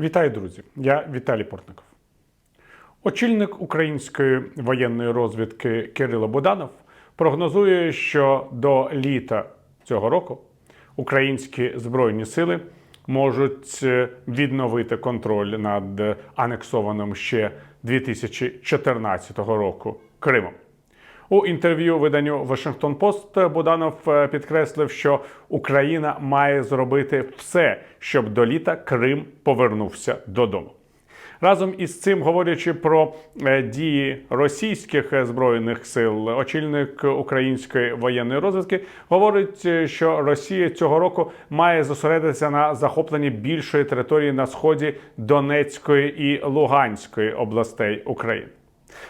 Вітаю, друзі! Я Віталій Портников. Очільник української воєнної розвідки Кирило Буданов прогнозує, що до літа цього року українські збройні сили можуть е, відновити контроль над анексованим ще 2014 року Кримом. У інтерв'ю виданню Вашингтон Пост Буданов е, підкреслив, що Україна має зробити все, щоб до літа Крим повернувся додому. Разом із цим, говорячи про е, дії російських збройних сил, очільник української воєнної розвідки говорить, е, що Росія цього року має зосередитися на захопленні більшої території на сході Донецької і Луганської областей України.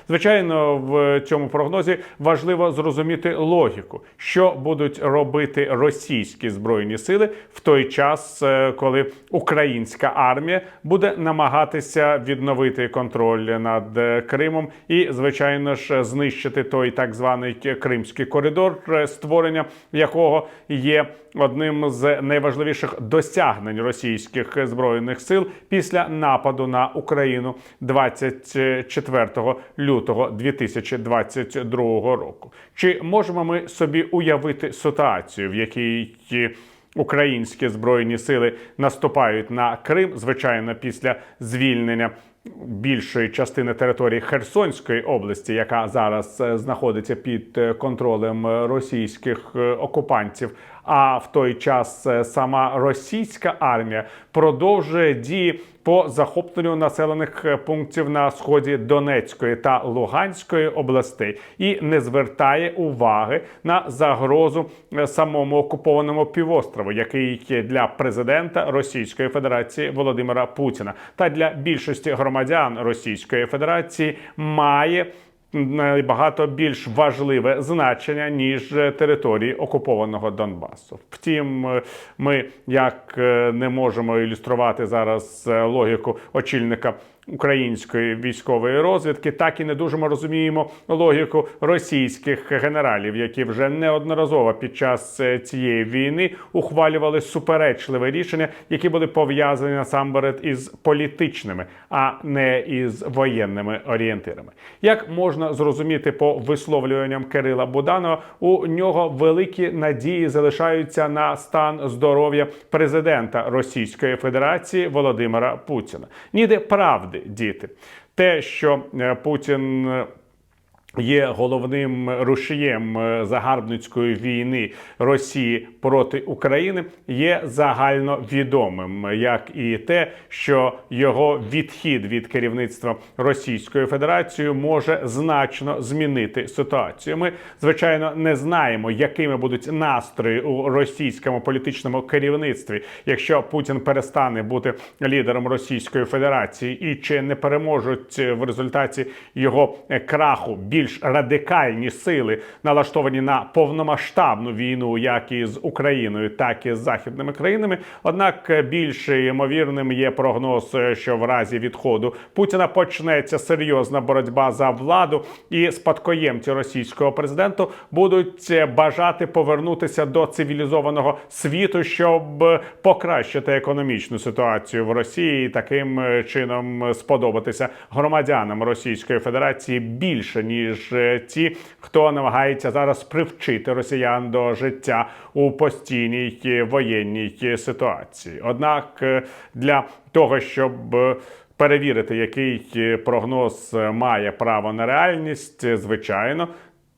Звичайно, в цьому прогнозі важливо зрозуміти логіку, що будуть робити російські збройні сили в той час, е, коли українська армія буде намагатися відновити контроль над е, Кримом і, звичайно ж, знищити той так званий Кримський коридор, е, створення якого є одним з найважливіших досягнень російських збройних сил після нападу на Україну 24 лютого 2022 року. Чи можемо ми собі уявити ситуацію, в якій українські збройні сили наступають на Крим, звичайно, після звільнення? Більшої частини території Херсонської області, яка зараз е, знаходиться під е, контролем е, російських окупантів. А в той час е, сама російська армія продовжує дії по захопленню населених е, пунктів на сході Донецької та Луганської областей і не звертає уваги на загрозу е, самому окупованому півострову, який для президента Російської Федерації Володимира Путіна. Та для більшості громадян Російської Федерації має набагато більш важливе значення ніж території окупованого Донбасу. Втім, е, ми як е, не можемо ілюструвати зараз е, логіку очільника. Української військової розвідки так і не дуже ми розуміємо логіку російських генералів, які вже неодноразово під час е, цієї війни ухвалювали суперечливі рішення, які були пов'язані насамперед із політичними, а не із воєнними орієнтирами. Як можна зрозуміти по висловлюванням Кирила Буданова, у нього великі надії залишаються на стан здоров'я президента Російської Федерації Володимира Путіна. Ніде правди, діти, те, що е, Путін. Е, Є головним рушієм е, загарбницької війни Росії проти України, є загально відомим, як і те, що його відхід від керівництва Російської Федерації може значно змінити ситуацію. Ми звичайно не знаємо, якими будуть настрої у російському політичному керівництві, якщо Путін перестане бути лідером Російської Федерації, і чи не переможуть в результаті його е, краху більш радикальні сили, налаштовані на повномасштабну війну, як із Україною, так і з західними країнами. Однак більш ймовірним є прогноз, що в разі відходу Путіна почнеться серйозна боротьба за владу, і спадкоємці російського президенту будуть бажати повернутися до цивілізованого світу, щоб покращити економічну ситуацію в Росії і таким чином сподобатися громадянам Російської Федерації більше ніж е, ті, хто намагається зараз привчити росіян до життя у постійній е, воєнній е, ситуації. Однак для того, щоб перевірити, який прогноз має право на реальність, звичайно.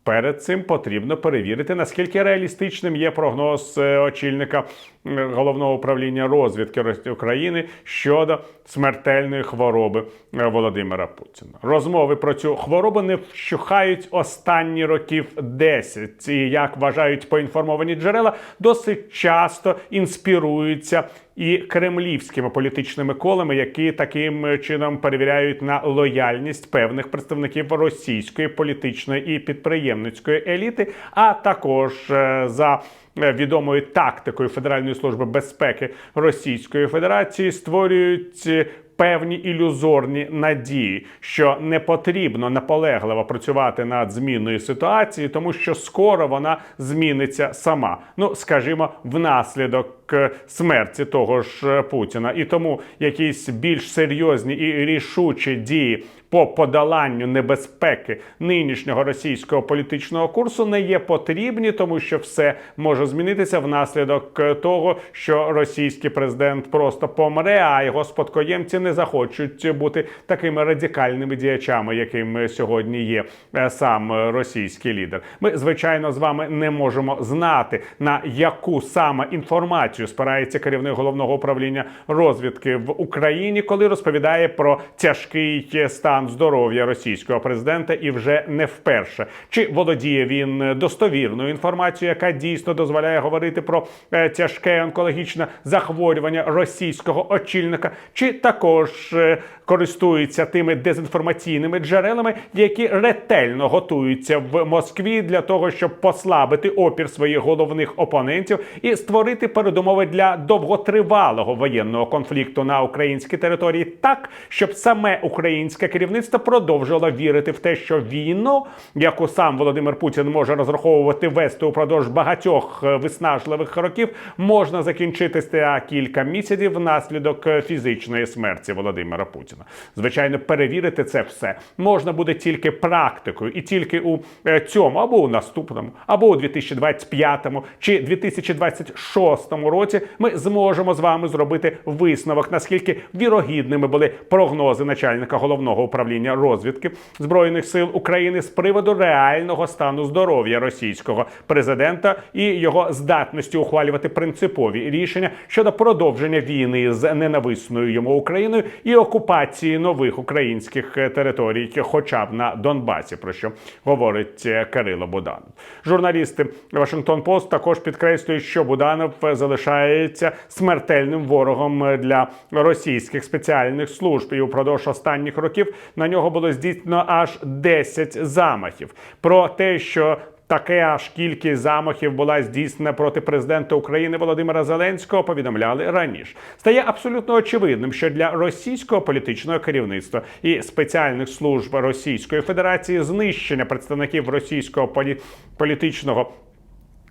Перед цим потрібно перевірити, наскільки реалістичним є прогноз очільника головного управління розвідки України щодо смертельної хвороби е, Володимира Путіна. Розмови про цю хворобу не вщухають останні років 10. І як вважають поінформовані джерела, досить часто інспіруються і кремлівськими політичними колами, які таким чином перевіряють на лояльність певних представників російської політичної і підприємницької еліти, а також е, за відомою тактикою Федеральної служби безпеки Російської Федерації створюють. е, Певні ілюзорні надії, що не потрібно наполегливо працювати над зміною ситуації, тому що скоро вона зміниться сама. Ну, скажімо, внаслідок е, смерті того ж е, Путіна. І тому якісь більш серйозні і рішучі дії по подоланню небезпеки нинішнього російського політичного курсу не є потрібні, тому що все може змінитися внаслідок е, того, що російський президент просто помре, а його спадкоємці не захочуть бути такими радикальними діячами, яким сьогодні є е, сам е, російський лідер. Ми звичайно з вами не можемо знати на яку саме інформацію спирається керівник головного управління розвідки в Україні, коли розповідає про тяжкий е, стан здоров'я російського президента, і вже не вперше. Чи володіє він достовірною інформацією, яка дійсно дозволяє говорити про е, тяжке онкологічне захворювання російського очільника, чи також е, користується тими дезінформаційними джерелами, які ретельно готуються в Москві для того, щоб послабити опір своїх головних опонентів і створити передумови для довготривалого воєнного конфлікту на українській території, так щоб саме українське керівництво продовжило вірити в те, що війну, яку сам Володимир Путін може розраховувати вести упродовж багатьох е, виснажливих років, можна закінчити за кілька місяців внаслідок е, фізичної смерті Володимира Путіна. Звичайно, перевірити це все можна буде тільки практикою, і тільки у е, цьому або у наступному, або у 2025 чи 2026 році ми зможемо з вами зробити висновок, наскільки вірогідними були прогнози начальника головного управління розвідки збройних сил України з приводу реального стану здоров'я російського президента і його здатності ухвалювати принципові рішення щодо продовження війни з ненависною йому Україною і окупації нових українських територій, хоча б на Донбасі, про що говорить е, Кирило Буданов. Журналісти Вашингтон Пост також підкреслюють, що Буданов е, залишається смертельним ворогом е, для російських спеціальних служб, і упродовж останніх років на нього було здійснено аж 10 замахів. Про те, що Таке аж кількість замахів була здійснена проти президента України Володимира Зеленського. Повідомляли раніше. Стає абсолютно очевидним, що для російського політичного керівництва і спеціальних служб Російської Федерації знищення представників російського полі... політичного.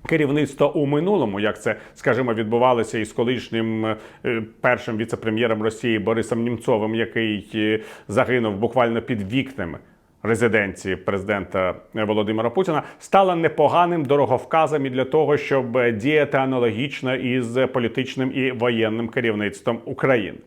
Керівництво у минулому, як це скажімо, відбувалося із колишнім е, першим віце-прем'єром Росії Борисом Німцовим, який е, загинув буквально під вікнами резиденції президента Володимира Путіна, стала непоганим дороговказом і для того, щоб діяти аналогічно із політичним і воєнним керівництвом України.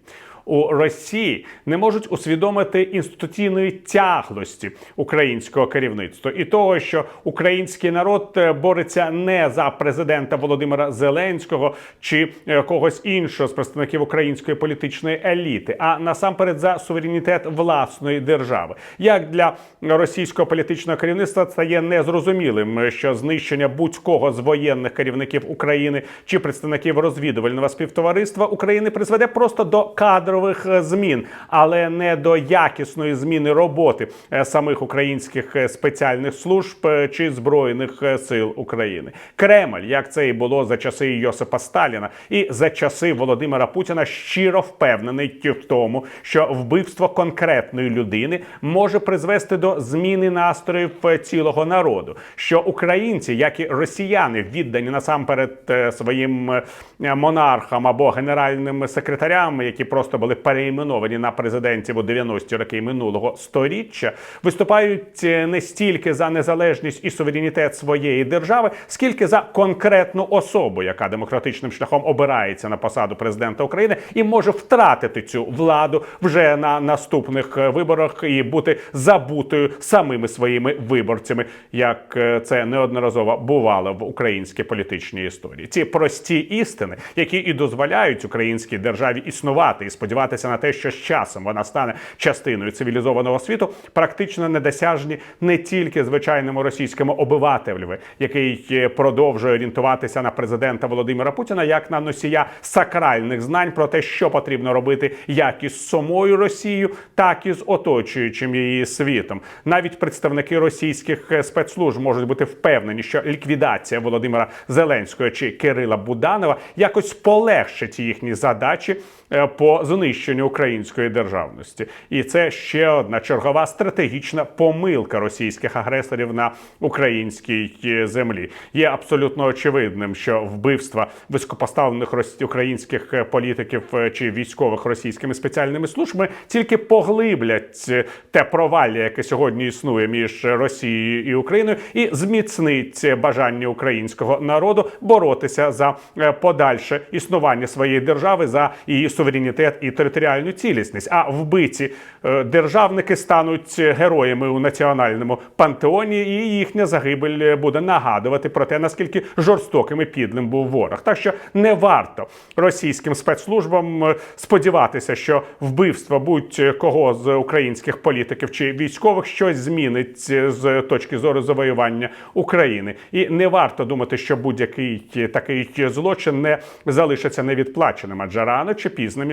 У Росії не можуть усвідомити інституційної тяглості українського керівництва і того, що український народ е, бореться не за президента Володимира Зеленського чи е, когось іншого з представників української політичної еліти, а насамперед за суверенітет власної держави. Як для російського політичного керівництва стає незрозумілим, що знищення будь-кого з воєнних керівників України чи представників розвідувального співтовариства України призведе просто до кадру кадрових е, змін, але не до якісної зміни роботи е, самих українських е, спеціальних служб чи збройних сил України. Кремль, як це і було за часи Йосипа Сталіна, і за часи Володимира Путіна, щиро впевнений в тому, що вбивство конкретної людини може призвести до зміни настроїв цілого народу. Що українці, як і росіяни, віддані насамперед своїм монархам або генеральним секретарям, які просто були переіменовані на президентів у 90-ті роки минулого сторіччя, виступають е, не стільки за незалежність і суверенітет своєї держави, скільки за конкретну особу, яка демократичним шляхом обирається на посаду президента України і може втратити цю владу вже на наступних е, виборах і бути забутою самими своїми виборцями, як е, це неодноразово бувало в українській політичній історії. Ці прості істини, які і дозволяють українській державі існувати і сподіватися на те, що з часом вона стане частиною цивілізованого світу, практично недосяжні не тільки звичайному російському обивателеві, який е, продовжує орієнтуватися на президента Володимира Путіна як на носія сакральних знань про те, що потрібно робити як із самою Росією, так і з оточуючим її світом. Навіть представники російських е, спецслужб можуть бути впевнені, що ліквідація Володимира Зеленського чи Кирила Буданова якось полегшить їхні задачі е, по знищенню понищення української державності. І це ще одна чергова стратегічна помилка російських агресорів на українській е, землі. Є абсолютно очевидним, що вбивства високопоставлених українських е, політиків е, чи військових російськими спеціальними службами тільки поглиблять те провалля, яке сьогодні існує між Росією і Україною, і зміцнить бажання українського народу боротися за подальше існування своєї держави за її суверенітет і територіальну цілісність. А вбиті е, державники стануть героями у національному пантеоні, і їхня загибель буде нагадувати про те, наскільки жорстоким і підлим був ворог. Так що не варто російським спецслужбам е, сподіватися, що вбивство будь-кого з українських політиків чи військових щось змінить е, з точки зору завоювання України. І не варто думати, що будь-який такий злочин не залишиться невідплаченим, адже рано чи пізно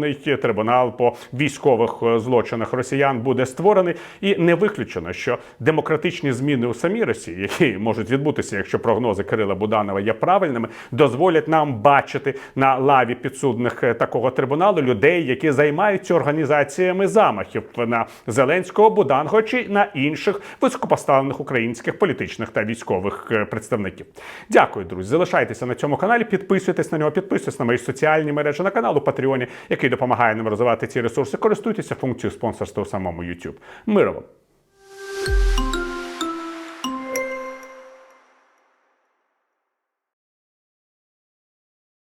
міжнародний трибунал по військових е, злочинах росіян буде створений, і не виключено, що демократичні зміни у самій Росії, які можуть відбутися, якщо прогнози Кирила Буданова є правильними, дозволять нам бачити на лаві підсудних е, такого трибуналу людей, які займаються організаціями замахів на Зеленського, Буданго чи на інших високопоставлених українських політичних та військових е, представників. Дякую, друзі. Залишайтеся на цьому каналі, підписуйтесь на нього, підписуйтесь на мої соціальні мережі на канал у Патреоні, який допомагає нам розвивати ці ресурси. Користуйтеся функцією спонсорства у самому YouTube. Миру вам!